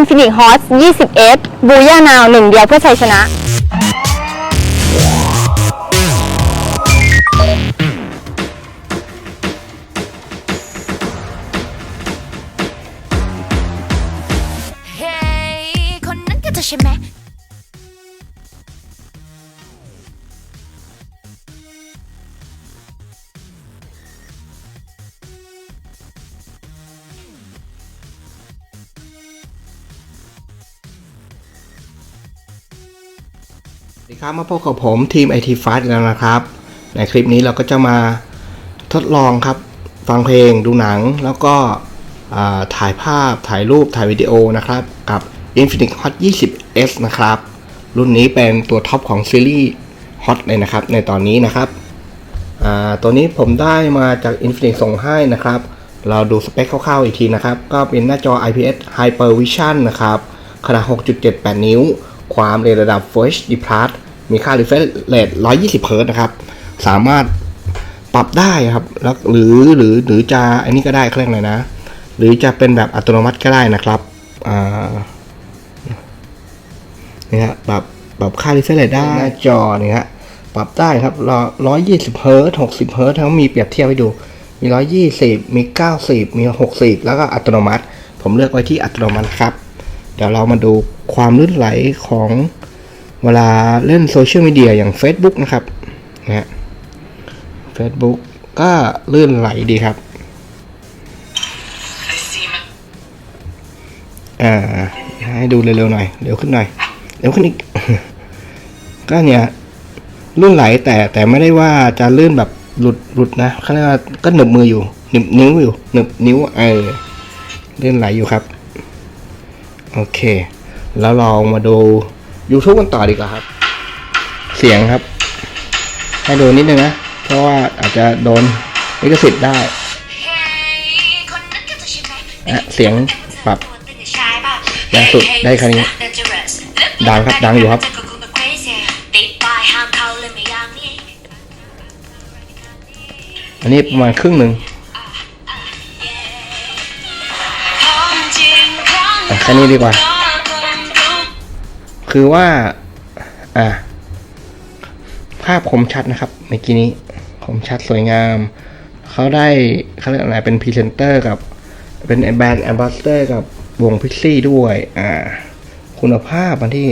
Infinix Hot 20S บูย่านาวหนึ่งเดียวเพื่อชัยชนะ เฮ้ยคนนั้นก็เธอใช่ไหม สวัสดีครับมาพบกับผมทีม IT f a s t แล้วนะครับ ในคลิปนี้เราก็จะมาทดลองครับ ฟังเพลงดูหนังแล้วก็ถ่ายภาพถ่ายรูปถ่ายวิดีโอนะครับ กับ Infinix Hot 20s นะครับ รุ่นนี้เป็นตัวท็อปของซีรีส์ Hot เลยนะครับ ในตอนนี้นะครับ ตัวนี้ผมได้มาจาก Infinix ส่งให้นะครับ เราดูสเปคคร่าวๆอีกทีนะครับ ก็เป็นหน้าจอ IPS Hyper Vision นะครับ ขนาด 6.78 นิ้วความเร็วระดับ Full HD Plus มีค่า refresh rate 120 Hz นะครับ สามารถปรับได้ครับ แล้วหรือหรือหรือจะอันนี้ก็ได้เครื่องเลยนะ หรือจะเป็นแบบอัตโนมัติก็ได้นะครับอ่าเนี่ยฮะปรับปรับค่า refresh rate ได้หน้าจอเนี่ยฮะปรับได้ครับร้อยยี่สิบเฮิร์ตหกสิบเฮิร์ตทั้งมีเปรียบเทียบให้ดู มีร้อยยี่สิบมีเก้าสิบมีหกสิบแล้วก็อัตโนมัติ ผมเลือกไว้ที่อัตโนมัติครับ เดี๋ยวเรามาดูความลื่นไหลของ เวลาเล่นโซเชียลมีเดียอย่าง Facebook นะครับนะฮะ Facebook ก็ลื่นไหลดีครับอ่าให้ดูเร็วๆหน่อย เร็วขึ้นหน่อย เร็วขึ้นอีก ก็เนี่ยลื่นไหลแต่แต่ไม่ได้ว่าจะลื่นแบบหลุดหลุดนะเขาเรียกว่าก็หนึบมืออยู่หนึบนิ้วอยู่หนึบนิ้วเออลื่นไหลอยู่ครับ โอเค แล้วเรามาดู YouTube กันต่อดีกว่าครับ เสียงครับ ให้ดูนิดนึงนะ เพราะว่าอาจจะโดนลิขสิทธิ์ได้เฮ้ยคนนั้นก็เธอใช่ไหมอะเสียงปรับแรงสุดได้แค่นี้ ดังครับ ดังอยู่ครับติดป้ายห้ามเข้าเลยไม่อย่างนี้อันนี้ประมาณครึ่งหนึ่งของจริงของอะแค่นี้ดีกว่า คือว่า อ่าภาพคมชัดนะครับเมื่อกี้นี้คมชัดสวยงาม เขาได้เขาเรียกอะไรเป็นพรีเซนเตอร์กับ เป็นแบรนด์แอมบาสเตอร์กับวงพิซซี่ด้วย อ่า คุณภาพมันที่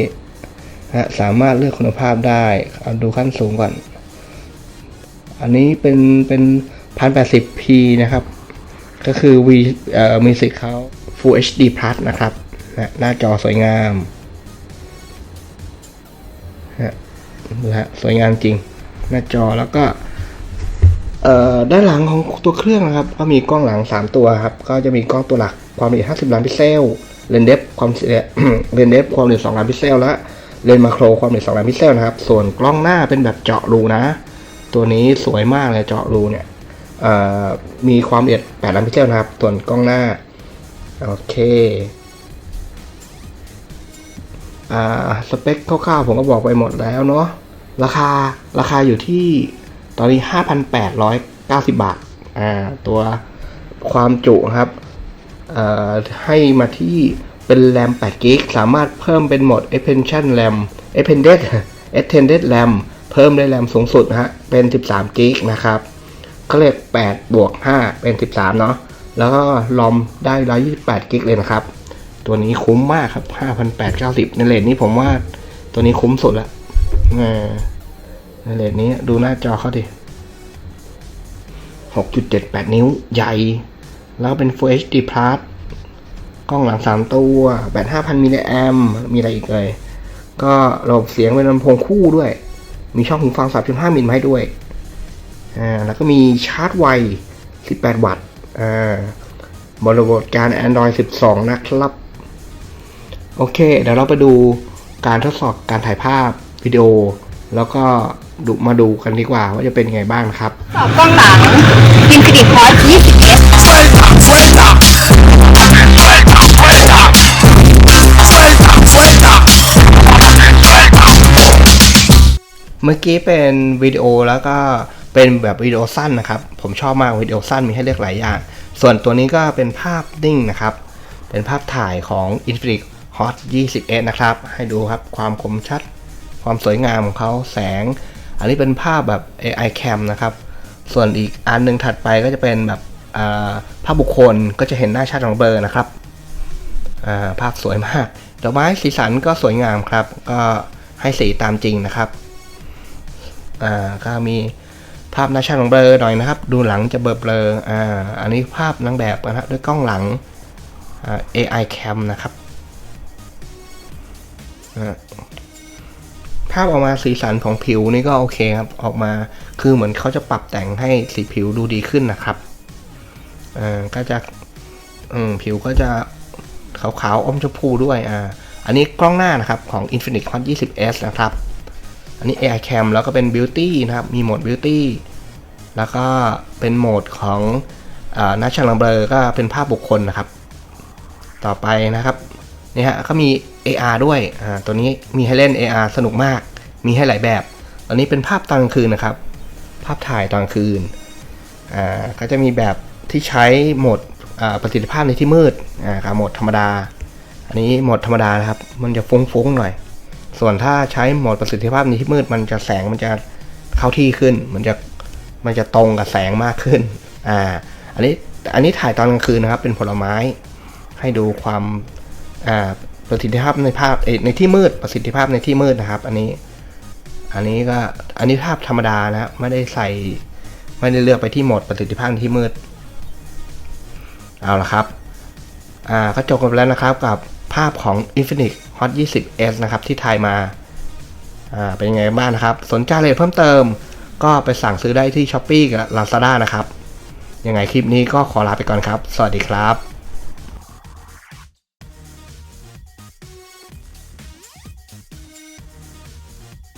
ฮะสามารถเลือกคุณภาพได้เอาดูขั้นสูงก่อน อันนี้เป็นเป็นพันแปดสิบ p นะครับ ก็คือ V เอ่อมีสิเขา Full HD Plus นะครับนะหน้าจอสวยงาม นะนะฮะสวยงามจริง หน้าจอแล้วก็ด้านหลังของตัวเครื่องนะครับ ก็มีกล้องหลัง 3 ตัวครับ ก็จะมีกล้องตัวหลักความละเอียด 50 ล้านพิกเซล เลนเดฟความละเอียดเลนเดฟความละเอียด 2 ล้านพิกเซล และเลนมาโครความละเอียด 2 ล้านพิกเซลนะครับ ส่วนกล้องหน้าเป็นแบบเจาะรูนะ ตัวนี้สวยมากเลยเจาะรูเนี่ยมีความละเอียด 8 ล้านพิกเซลนะครับ ส่วนกล้องหน้า โอเค สเปคคร่าวๆผมก็บอกไปหมดแล้วเนาะราคาราคาอยู่ที่ตอนนี้ 5,890 บาทอ่าตัวความจุครับให้มาที่เป็นแรม8 g b สามารถเพิ่มเป็นโหมด expansion RAM extended extended RAM เพิ่มได้แรมสูงสุดนะฮะเป็น 13 g b นะครับก็เรียก8บวก5เป็น 13 เนาะแล้วก็รอมได้ 128 g b เลยนะครับ ตัวนี้คุ้มมากครับ5,890ในเลทนี้ผมว่าตัวนี้คุ้มสุดละอ่าในเลทนี้ดูหน้าจอเขาดิ6.78นิ้วใหญ่ แล้วเป็น Full HD Plus กล้องหลัง3ตัวแบต5,000มิลลิแอมมีอะไรอีกเลย ก็ระบบเสียงเป็นลำโพงคู่ด้วย มีช่องหูฟัง 3.5 มิลมาให้ด้วยอ่าแล้วก็มีชาร์จไว 18 วัตต์อ่าบริบทการ Android 12 นะครับ โอเค เดี๋ยวเราไปดูการทดสอบการถ่ายภาพวิดีโอ แล้วก็ดูมาดูกันดีกว่าว่าจะเป็นยังไงบ้างนะครับ สอบกล้องหลัง Infinix Hot 20S เมื่อกี้เป็นวิดีโอแล้วก็เป็นแบบวิดีโอสั้นนะครับ ผมชอบมากวิดีโอสั้นมีให้เลือกหลายอย่าง ส่วนตัวนี้ก็เป็นภาพนิ่งนะครับ เป็นภาพถ่ายของ Infinix Hot 20s นะครับ ให้ดูครับความคมชัด ความสวยงามของเขาแสง อันนี้เป็นภาพแบบ AI cam นะครับ ส่วนอีกอันหนึ่งถัดไปก็จะเป็นแบบภาพบุคคลก็จะเห็นหน้าชัดของเบอร์นะครับอ่าภาพสวยมาก ดอกไม้สีสันก็สวยงามครับ ก็ให้สีตามจริงนะครับอ่าก็มีภาพหน้าชัดของเบลอหน่อยนะครับ ดูหลังจะเบลอเบลออ่าอันนี้ภาพนางแบบนะครับด้วยกล้องหลังอ่า AI cam นะครับ ภาพออกมาสีสันของผิวนี่ก็โอเคครับ ออกมาคือเหมือนเขาจะปรับแต่งให้สีผิวดูดีขึ้นนะครับอ่าก็จะอืมผิวก็จะขาวๆอมชมพูด้วยอ่าอันนี้กล้องหน้านะครับของ Infinix Hot 20s นะครับ อันนี้ AI Cam แล้วก็เป็น Beauty นะครับ มีโหมด Beauty แล้วก็เป็นโหมดของอ่า Natural Blur ก็เป็นภาพบุคคลนะครับ ต่อไปนะครับ นี่ฮะเขามี AR ด้วยอ่าตัวนี้มีให้เล่น AR สนุกมาก มีให้หลายแบบตอนนี้เป็นภาพตอนกลางคืนนะครับ ภาพถ่ายตอนกลางคืนอ่าก็จะมีแบบที่ใช้โหมดอ่าประสิทธิภาพในที่มืดอ่ากับโหมดธรรมดา อันนี้โหมดธรรมดานะครับ มันจะฟุ้งๆหน่อย ส่วนถ้าใช้โหมดประสิทธิภาพในที่มืด มันจะแสงมันจะเข้าที่ขึ้น มันจะมันจะตรงกับแสงมากขึ้นอ่าอันนี้อันนี้ถ่ายตอนกลางคืนนะครับ เป็นผลไม้ให้ดูความ ประสิทธิภาพในภาพในที่มืดประสิทธิภาพในที่มืดนะครับ อันนี้อันนี้ก็อันนี้ภาพธรรมดานะครับไม่ได้ใส่ไม่ได้เลือกไปที่โหมดประสิทธิภาพในที่มืด เอาละครับอ่าก็จบกันไปแล้วนะครับกับภาพของ Infinix Hot 20s นะครับที่ถ่ายมาอ่าเป็นยังไงบ้างนะครับ สนใจเลยเพิ่มเติม ก็ไปสั่งซื้อได้ที่ Shopee กับ Lazada นะครับ ยังไงคลิปนี้ก็ขอลาไปก่อนครับ สวัสดีครับ